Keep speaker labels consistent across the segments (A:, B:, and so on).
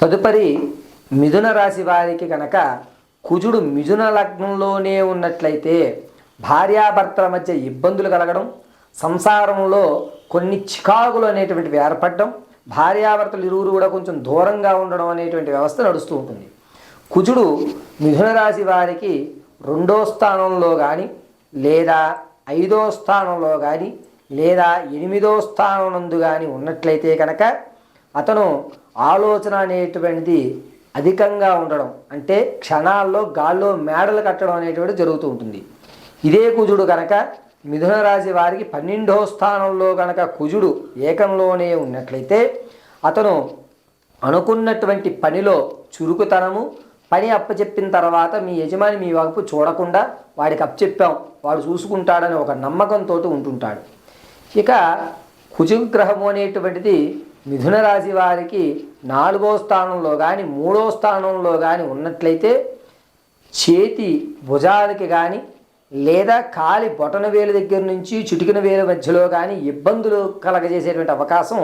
A: తదుపరి మిథున రాశి వారికి కనుక కుజుడు మిథున లగ్నంలోనే ఉన్నట్లయితే భార్యాభర్తల మధ్య ఇబ్బందులు కలగడం సంసారంలో కొన్ని చికాకులు అనేటువంటివి ఏర్పడడం భార్యాభర్తలు ఇరువురు కూడా కొంచెం దూరంగా ఉండడం అనేటువంటి వ్యవస్థ నడుస్తూ ఉంటుంది. కుజుడు మిథున రాశి వారికి రెండో స్థానంలో కానీ లేదా ఐదో స్థానంలో కానీ లేదా ఎనిమిదో స్థానం నందు కానీ ఉన్నట్లయితే కనుక అతను ఆలోచన అనేటువంటిది అధికంగా ఉండడం. అంటే క్షణాల్లో గాల్లో మేడలు కట్టడం అనేటువంటి జరుగుతూ ఉంటుంది. ఇదే కుజుడు కనుక మిథున రాశి వారికి పన్నెండో స్థానంలో కనుక కుజుడు ఏకంలోనే ఉన్నట్లయితే అతను అనుకున్నటువంటి పనిలో చురుకుతనము పని అప్పచెప్పిన తర్వాత మీ యజమాని మీ వైపు చూడకుండా వాడికి అప్పచెప్పాం వాడు చూసుకుంటాడని ఒక నమ్మకంతో ఉంటుంటాడు. ఇక కుజగ్రహము అనేటువంటిది మిథున రాశి వారికి నాలుగో స్థానంలో కానీ మూడో స్థానంలో కానీ ఉన్నట్లయితే చేతి భుజాలకి కానీ లేదా కాలి బొటన వేలు దగ్గర నుంచి చిటికిన వేలు మధ్యలో కానీ ఇబ్బందులు కలగజేసేటువంటి అవకాశం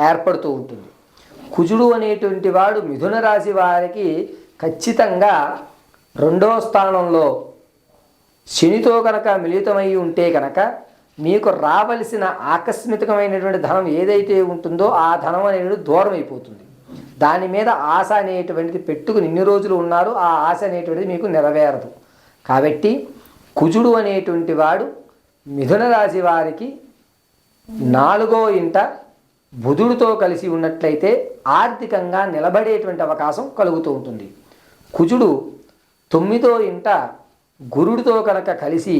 A: ఏర్పడుతూ ఉంటుంది. కుజుడు అనేటువంటి వాడు మిథున రాశి వారికి ఖచ్చితంగా రెండో స్థానంలో శనితో కనుక మిళితమై ఉంటే కనుక మీకు రావలసిన ఆకస్మికమైనటువంటి ధనం ఏదైతే ఉంటుందో ఆ ధనం అనేది దూరం అయిపోతుంది దాని మీద ఆశ అనేటువంటిది పెట్టుకుని ఇన్ని రోజులు ఉన్నారు ఆ ఆశ అనేటువంటిది మీకు నెరవేరదు. కాబట్టి కుజుడు అనేటువంటి వాడు మిథున రాశి వారికి నాలుగో ఇంట బుధుడితో కలిసి ఉన్నట్లయితే ఆర్థికంగా నిలబడేటువంటి అవకాశం కలుగుతూ ఉంటుంది. కుజుడు తొమ్మిదో ఇంట గురుడితో కనుక కలిసి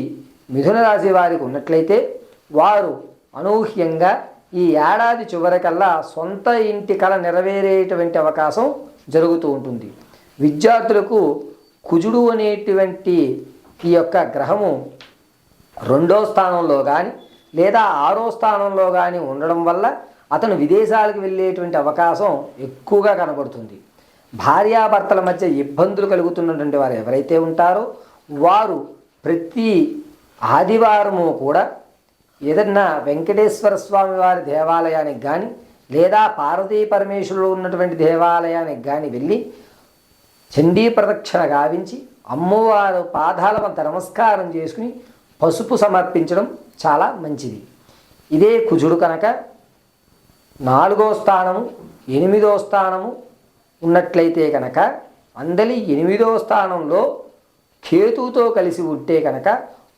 A: మిథున రాశి వారికి ఉన్నట్లయితే వారు అనూహ్యంగా ఈ ఏడాది చివరికల్లా సొంత ఇంటి కళ నెరవేరేటువంటి అవకాశం జరుగుతూ ఉంటుంది. విద్యార్థులకు కుజుడు అనేటువంటి ఈ యొక్క గ్రహము రెండో స్థానంలో కానీ లేదా ఆరో స్థానంలో కానీ ఉండడం వల్ల అతను విదేశాలకు వెళ్ళేటువంటి అవకాశం ఎక్కువగా కనబడుతుంది. భార్యాభర్తల మధ్య ఇబ్బందులు కలుగుతున్నటువంటి వారు ఎవరైతే ఉంటారో వారు ప్రతి ఆదివారము కూడా ఏదన్నా వెంకటేశ్వర స్వామి వారి దేవాలయానికి కానీ లేదా పార్వతీ పరమేశ్వరుడు ఉన్నటువంటి దేవాలయానికి కానీ వెళ్ళి చండీ ప్రదక్షిణ గావించి అమ్మవారు పాదాల వద్ద నమస్కారం చేసుకుని పసుపు సమర్పించడం చాలా మంచిది. ఇదే కుజుడు కనుక నాలుగో స్థానము ఎనిమిదో స్థానము ఉన్నట్లయితే కనుక అందలి ఎనిమిదో స్థానంలో కేతుతో కలిసి ఉంటే కనుక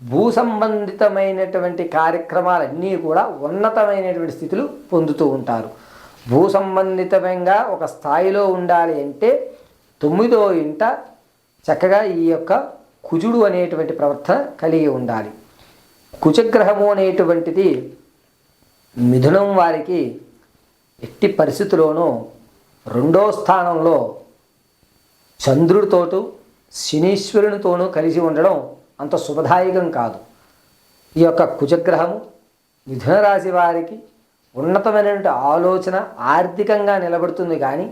A: భూ సంబంధితమైనటువంటి కార్యక్రమాలన్నీ కూడా ఉన్నతమైనటువంటి స్థితులు పొందుతూ ఉంటారు. భూ సంబంధితంగా ఒక స్థాయిలో ఉండాలి అంటే తొమ్మిదో ఇంట చక్కగా ఈ యొక్క కుజుడు అనేటువంటి ప్రవర్తన కలిగి ఉండాలి. కుజగ్రహము అనేటువంటిది మిథునం వారికి ఎట్టి పరిస్థితిలోనూ రెండో స్థానంలో చంద్రుడితోటూ శనీశ్వరునితోనూ కలిసి ఉండడం అంత శుభదాయకం కాదు. ఈ యొక్క కుజగ్రహము మిథున రాశి వారికి ఉన్నతమైనటువంటి ఆలోచన ఆర్థికంగా నిలబడుతుంది కానీ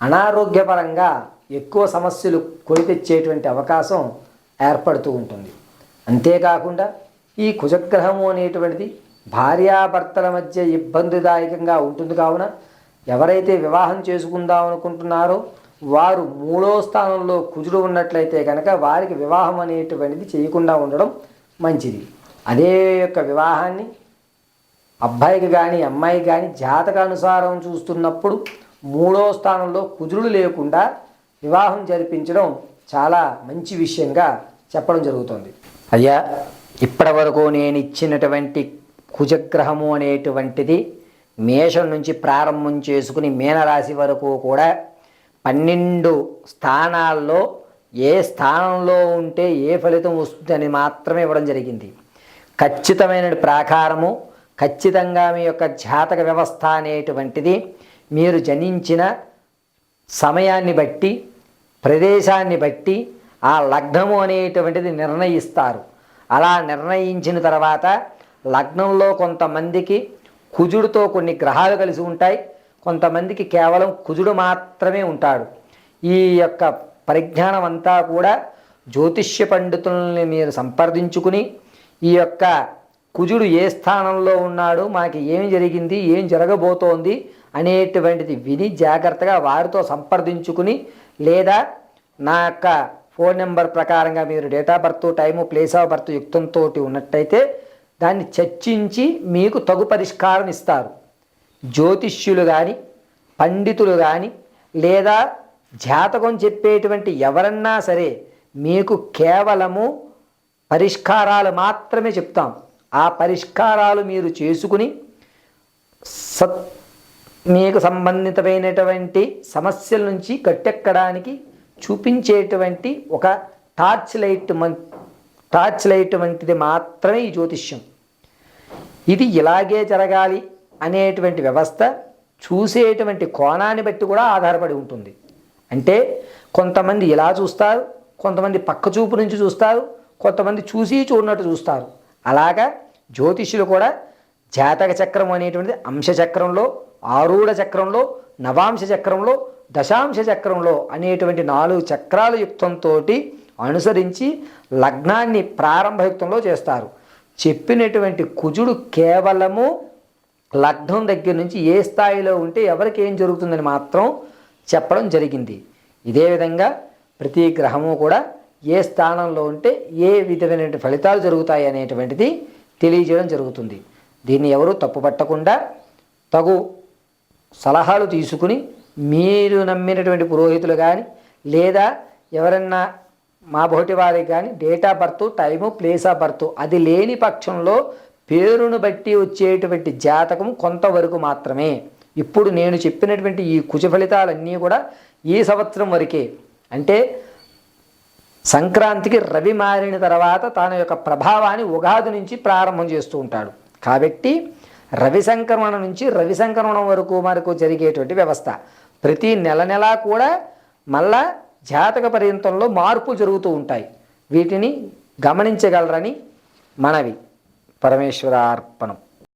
A: అనారోగ్యపరంగా ఎక్కువ సమస్యలు కొని తెచ్చేటువంటి అవకాశం ఏర్పడుతూ ఉంటుంది. అంతేకాకుండా ఈ కుజగ్రహము అనేటువంటిది భార్యాభర్తల మధ్య ఇబ్బందిదాయకంగా ఉంటుంది. కావున ఎవరైతే వివాహం చేసుకుందాం అనుకుంటున్నారో వారు మూడో స్థానంలో కుజుడు ఉన్నట్లయితే కనుక వారికి వివాహం అనేటువంటిది చేయకుండా ఉండడం మంచిది. అదే యొక్క వివాహాన్ని అబ్బాయికి కానీ అమ్మాయికి కానీ జాతకానుసారం చూస్తున్నప్పుడు మూడో స్థానంలో కుజుడు లేకుండా వివాహం జరిపించడం చాలా మంచి విషయంగా చెప్పడం జరుగుతుంది. అయ్యా ఇప్పటి వరకు నేను ఇచ్చినటువంటి కుజగ్రహము అనేటువంటిది మేషం నుంచి ప్రారంభం చేసుకుని మీనరాశి వరకు కూడా పన్నెండు స్థానాల్లో ఏ స్థానంలో ఉంటే ఏ ఫలితం వస్తుంది అని మాత్రమే ఇవ్వడం జరిగింది. ఖచ్చితమైన ప్రాకారము ఖచ్చితంగా మీ యొక్క జాతక వ్యవస్థ అనేటువంటిది మీరు జనించిన సమయాన్ని బట్టి ప్రదేశాన్ని బట్టి ఆ లగ్నము అనేటువంటిది నిర్ణయిస్తారు. అలా నిర్ణయించిన తర్వాత లగ్నంలో కొంతమందికి కుజుడితో కొన్ని గ్రహాలు కలిసి ఉంటాయి. కొంతమందికి కేవలం కుజుడు మాత్రమే ఉంటాడు. ఈ యొక్క పరిజ్ఞానం అంతా కూడా జ్యోతిష్య పండితుల్ని మీరు సంప్రదించుకుని ఈ యొక్క కుజుడు ఏ స్థానంలో ఉన్నాడు మాకు ఏం జరిగింది ఏం జరగబోతోంది అనేటువంటిది విని జాగ్రత్తగా వారితో సంప్రదించుకుని లేదా నా యొక్క ఫోన్ నెంబర్ ప్రకారంగా మీరు date of birth time place of birth యుక్తంతో ఉన్నట్టయితే దాన్ని చర్చించి మీకు తగు పరిష్కారం ఇస్తారు. జ్యోతిష్యులు కానీ పండితులు కానీ లేదా జాతకం చెప్పేటువంటి ఎవరన్నా సరే మీకు కేవలము పరిష్కారాలు మాత్రమే చెప్తాం. ఆ పరిష్కారాలు మీరు చేసుకుని సత్ మీకు సంబంధితమైనటువంటి సమస్యల నుంచి గట్టెక్కడానికి చూపించేటువంటి ఒక టార్చ్ లైట్ మన్ టార్చ్ లైట్ వంటిది మాత్రమే ఈ జ్యోతిష్యం. ఇది ఇలాగే జరగాలి. అనేటువంటి వ్యవస్థ చూసేటువంటి కోణాన్ని బట్టి కూడా ఆధారపడి ఉంటుంది. అంటే కొంతమంది ఇలా చూస్తారు కొంతమంది పక్క చూపు నుంచి చూస్తారు కొంతమంది చూసి చూడనట్టు చూస్తారు. అలాగా జ్యోతిష్యులు కూడా జాతక చక్రం అనేటువంటిది అంశ చక్రంలో ఆరూఢ చక్రంలో నవాంశ చక్రంలో దశాంశ చక్రంలో అనేటువంటి నాలుగు చక్రాల యుక్తంతో అనుసరించి లగ్నాన్ని ప్రారంభయుక్తంలో చేస్తారు. చెప్పినటువంటి కుజుడు కేవలము లగ్నం దగ్గర నుంచి ఏ స్థాయిలో ఉంటే ఎవరికి ఏం జరుగుతుందని మాత్రం చెప్పడం జరిగింది. ఇదే విధంగా ప్రతి గ్రహము కూడా ఏ స్థానంలో ఉంటే ఏ విధమైనటువంటి ఫలితాలు జరుగుతాయి అనేటువంటిది తెలియజేయడం జరుగుతుంది. దీన్ని ఎవరు తప్పుపట్టకుండా తగు సలహాలు తీసుకుని మీరు నమ్మినటువంటి పురోహితులు కానీ లేదా ఎవరన్నా మా బోటి వారికి కానీ date of birth time place of birth అది లేని పక్షంలో పేరును బట్టి వచ్చేటువంటి జాతకం కొంతవరకు మాత్రమే. ఇప్పుడు నేను చెప్పినటువంటి ఈ కుజ ఫలితాలన్నీ కూడా ఈ సంవత్సరం వరకే. అంటే సంక్రాంతికి రవి మారిన తర్వాత తన యొక్క ప్రభావాన్ని ఉగాది నుంచి ప్రారంభం చేస్తూ ఉంటాడు. కాబట్టి రవి సంక్రమణ నుంచి రవి సంక్రమణం వరకు మనకు జరిగేటువంటి వ్యవస్థ. ప్రతి నెల నెలా కూడా మళ్ళా జాతక పర్యంతంలో మార్పులు జరుగుతూ ఉంటాయి. వీటిని గమనించగలరని మనవి. పరమేశ్వరార్పణం.